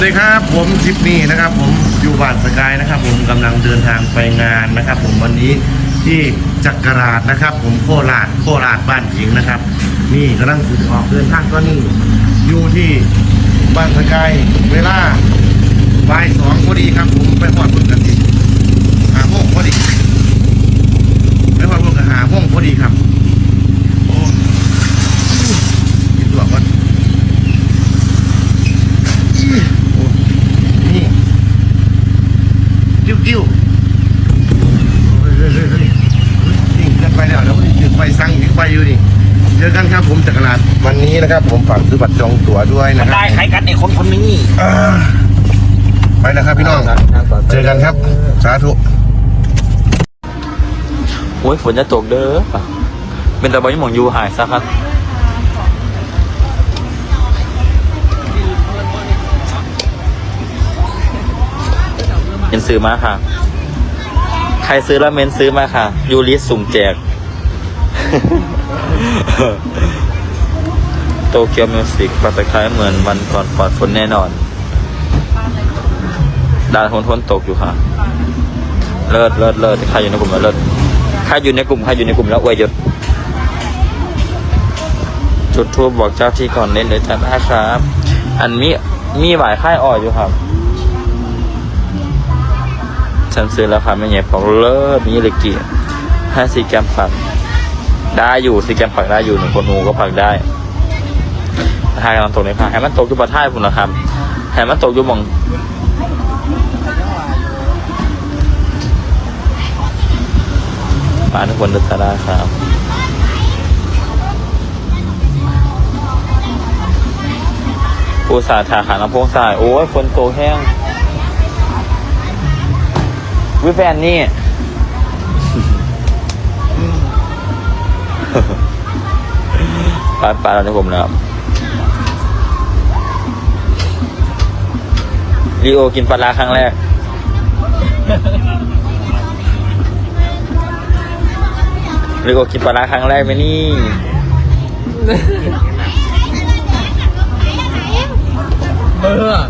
สวัสดีครับผมทิปนี่นะครับผมอยู่บ้านสกายนะครับ ผมกำลังเดินทางไปงานนะครับ ผมวันนี้ที่จักราชนะครับ ผมโคราชโคราชบ้านหญิงนะครับ นี่กำลังถึงออกเดินทางก็นี่อยู่ที่บ้านสกายเวลาบ่ายสองพอดีครับ ผมไปหอดคุณกันทีหาโมงพอดีไปหอดเพิ่งกันหาโมงพอดีครับโอ้คิดตัวว่า โอ้นี่ กิ้วกิ้วเฮ้ยเฮ้ยเฮ้ยเฮ้ยนี่เกินไปแล้วแล้วนี่ไปสั่งอีกไปอยู่ดิเจอกันครับผมจักรลาดวันนี้นะครับ ผมฝากซื้อบัตรจองตั๋วด้วยนะครับได้ใครกันไอ้คนคนนี้อ่าไปนะครับพี่น้องเจอกันครับ สาธุ โอ้ยฝนจะตกเด้อเป็นตะบอยหมองยูหายซะครับ เมนซื้อมาค่ะ ใครซื้อแล้วเมนซื้อมาค่ะ ยูริสุ่มแจก โตเกียวมิวสิกปัตตะไคร้เหมือนวันก่อนปอดฝนแน่นอน ดานทนทนตกอยู่ค่ะ เลิศเลิศเลิศใครอยู่ในกลุ่มแล้วเลิศใครอยู่ในกลุ่มใครอยู่ในกลุ่มแล้วอวยยศจุดทูบบอกเจ้าที่ก่อนเล่นเลยจ้าได้ครับ อันมีมีหวายค่ายอ่อยอยู่ครับ ฉันซื้อแล้วค่ะไม่เหยียบของเลิศมีเลยกี่ห้าสีแกมผักได้อยู่สีแกมผักได้อยู่หนึ่งคนหูก็ผักได้ทายกำลังตกในค่ะให้มันตกอยู่ประท่ายผมนะครับให้มันตกอยู่มองปาทุกคนดุษราครับอุตสาห์ถาขาน้ำพงสาย โอ้ยคนโตแห้ง วิแฟนนี่ปาปาแล้วนะผมนะครับลีโอกินปลาร้าครั้งแรก ลีโอกินปลาร้าครั้งแรกไหมนี่เบอร์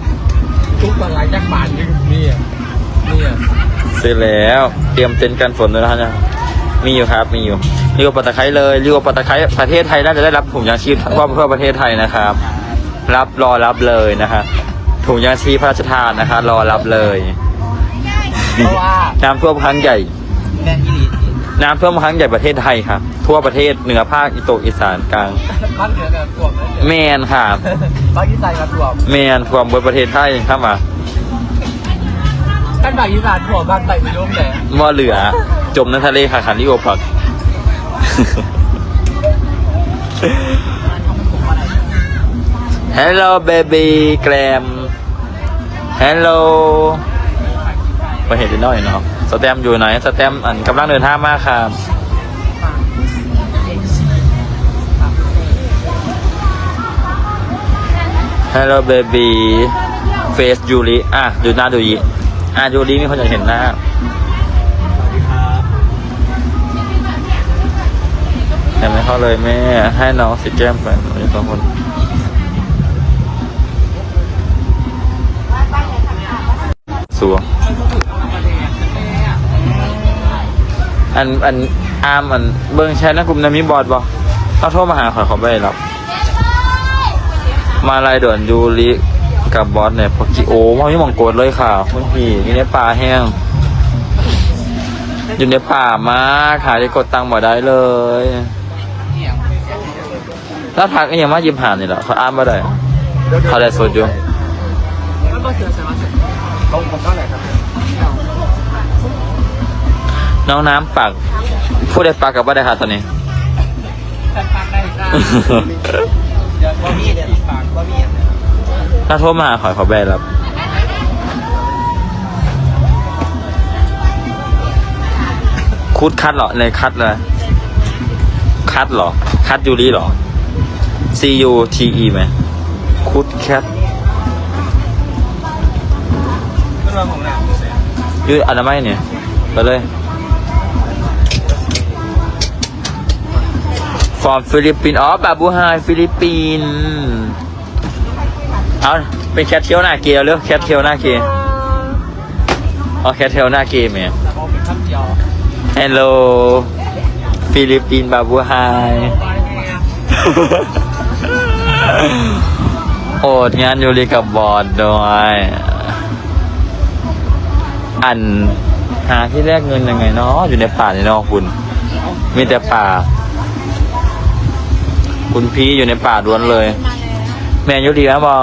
ทุกวันหลังจากบานนี่นี่อะนี่อะ เสร็จแล้ว เตรียมเต็นท์กันฝนด้วยนะฮะเนี่ยมีอยู่ครับ มีอยู่เรียกว่าปัตตะไคร้เลยเรียกว่าปัตตะไคร้ประเทศไทยน่าจะได้รับถุงยางชีพทั่วทั่วประเทศไทยนะครับ รับรอรับเลยนะฮะถุงยางชีพพระราชทานนะคะ รอรับเลยเพราะว่าน้ำท่วมครั้งใหญ่แม่นอีหลีน้ำท่วมครั้งใหญ่ประเทศไทยครับทั่วประเทศเหนือภาคอีโตกอีสานกลางบ้านเหนือกับถ่วมแมนครับบ้านอีสานกับถ่วมแมนท่วมบนประเทศไทยครับมา ท่านบานอีสานถ่วบ้านไปไม่รู้ไหนว่าเหลือ จมในทะเลค่ะคันลิโอพัก Hello baby แกรม Hello ไปเห็นนิดหน่อยเนาะสแตมอยู่ไหนสแตมอันกำลังเดินทามาครับ Hello baby Face ยูริอะ ดูหน้าดูยี อะยูริมีคนอยากเห็นหน้ายังไม่เข้าเลยแม่ให้น้องสิแก้มไปอีกสองคนสัวอันอันอามอันเบิ้งแชทนะกลุ่มนามิบอดบอเขาโทรมาหาขอขอไปรับ มาลายด่วนยูริ กับบอสเนี่ยพอกิโอพ่อพี่มองโกดเลยค่ะคุณพี่นี่ในป่าแห้งอยู่ในป่ามากหาจะกดตังค์บ่ได้เลยแล้วทักก็ยังมายิมหานี่แหละเขาอ้ามมาได้เขาได้สดอยู่มันก็เสือใช่ไหมลงผมเท่าไหร่ครับน้องน้ำปักพูดได้ปักกับว่าได้ค่ะตอนนี้แต่ปากได้จ้าเดี๋ยวบ่มีเดี๋ยวปากบ่มี ถ้าโทรมาหาขอยขอแบนรับคูดคัดเหรอในคัดเลยคัดเหรอ คัดยูรีเหรอ C U T E ไหมคูดแคทเรื่องของหนังยูอนามัยเนี่ยไปเลยฟอร์มฟิลิปปินส์อ๋อ บาบูไฮฟิลิปปินส์ เอาเป็นแคทเทียวหน้าเกียร์เร็วแคทเทียวหน้าเกียร์เอาแคทเทียวหน้าเกียร์ไหมแต่เอาเป็นคำเดียฮัลโหลฟิลิปปินส์บาบูไฮโอดงานยูริกับบอร์ดด้วยอันหาที่แรกเงินยังไงเนาะอยู่ในป่าในนอกคุณ มีแต่ป่า คุณพี่อยู่ในป่าล้วนเลย แมนยูรีนะบอ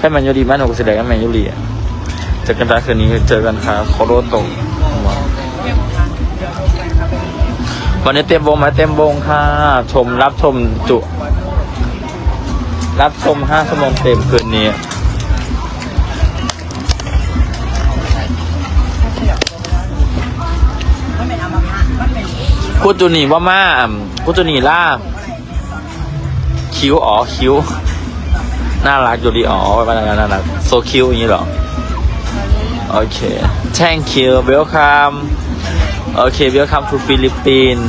แค่แมนยูรีมากหนูก็แสดงว่าแมนยูรีอะเจอกันได้คืนนี้เจอกันครับโคโรโตะวันนี้เต็มวงไหมเต็มวงค่ะชมรับชมจุ รับชมห้าชั่วโมงเต็มคืนนี้กูจูนี่ว่ามาอ่ำกูจูนีล่า คิ้วอ๋อคิ้ว น่ารักอยู่ดีอ๋อว่าน่ารักน่ารักโซคิวอย่างนี้หรอ โอเค thank you welcome โอเค welcome to Philippines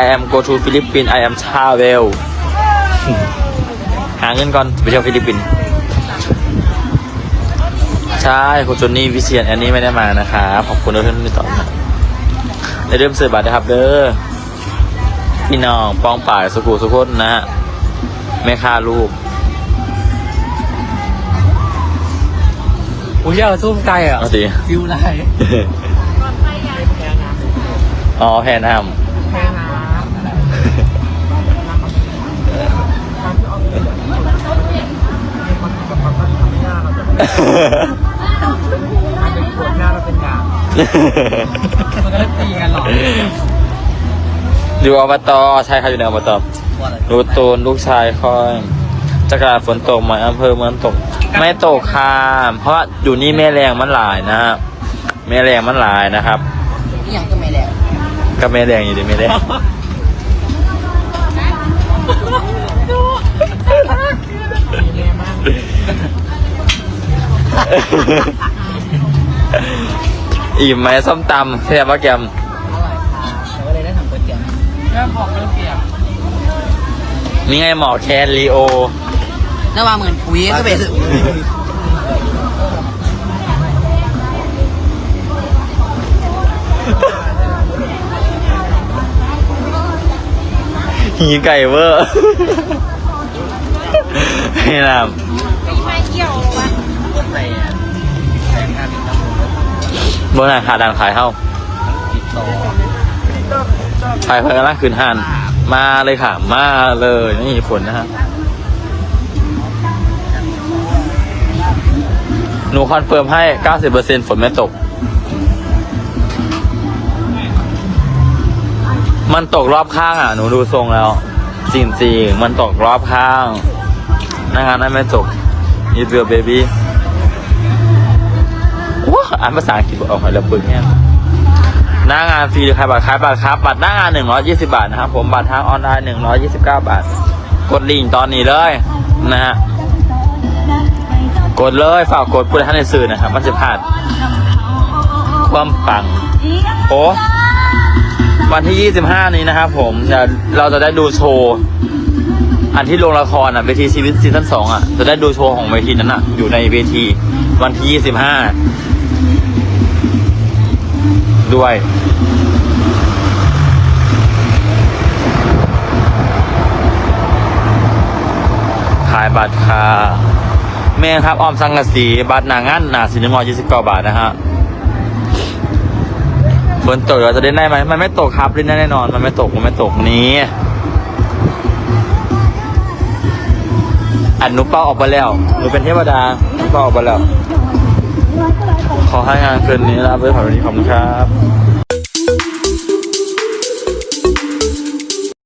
I am go to Philippines I am travel หาเงินก่อนไปเที่ยวฟิลิปปินส์ใช่คุณจนนี่วิเชียนอันนี้ไม่ได้มานะคะขอบคุณทุกท่านที่ต่อมาในเริ่มซื้อบัตรนะครับเด้อพี่น้องปองป่ายสุขุสุขนนะฮะแม่ค่าลูก อุ้ยเอาสู้ไกลอะเอาสิฟิวไรอ๋อแพนอัมแพ้น้ำมันเป็นขวดหน้าเราเป็นยามันก็เลยตีกันหรออยู่อบตใช่ครับอยู่ในอบตรูตูนลูกชายคอย จักราฝนตกไหมอำเภอเมืองตก ไม่ตกค่ะเพราะว่าอยู่นี่แม่แรงมันหลายนะฮะแม่แรงมันหลายนะครับนี่ยังก็ไม่แล้วก็แม่แรงอยู่ดีแม่แรงแย่มากอิ่มไหมส้มตำแซ่บปะแกมอร่อยค่ะแต่ว่าเลยได้ทำก๋วยเตี๋ยวเรื่องของมันเปียกนี่ไงหมอแคนลีโอ น่าว่าเหมือนปุ๋ยก็เป็นหีไก่เวอร์ให้นใส่ใส่งานเป็นตำรวจำบนอาคาดันขายเข้าติดต่อขายเพิ่งละคืนหันมาเลยค่ะ มาเลย นี่ฝนนะฮะ หนูคอนเฟิร์มให้ 90%ฝนไม่ตก มันตกรอบข้างอะ หนูดูทรงแล้ว จริงๆ มันตกรอบข้างหนางานนั้นไม่ตกยีเบียเบบี้ว้าอ่านภาษาอังกฤษออกมาแล้วปึ้งเนี่ยหน้างานฟรีหรือขายบัตรขายบัตรครับ บัตรหน้างาน 120 บาทนะครับ ผมบัตรทางออนไลน์ 129 บาท กดลิงก์ตอนนี้เลยนะฮะ กดเลยฝากกดผู้ใดท่านในสื่อนะครับมันจะพลาดความปังโอ้วันที่ 25 นี้นะครับผมเดี๋ยวเราจะได้ดูโชว์อันที่โรงละครอะเวทีชีวิตซีซั่นสองอะจะได้ดูโชว์ของเวทีนั้นอะ อยู่ในเวทีวันที่ 25 ด้วยขายบัตรค่ะ แม่ครับออมสังกะสีบัตรหนางานหนาสีน้ำมันยี่สิบเก้าบาทนะฮะฝนตกเราจะเล่นได้ไหมมันไม่ตกครับเล่นได้แน่นอน มันไม่ตกมันไม่ตกนี้อันนุเป้าออกไปแล้วหนูเป็นเทวดานุเป้าออกไปแล้ว ขอให้งานคืนนี้ลาไปผ่านวันนี้ขอบคุณครับ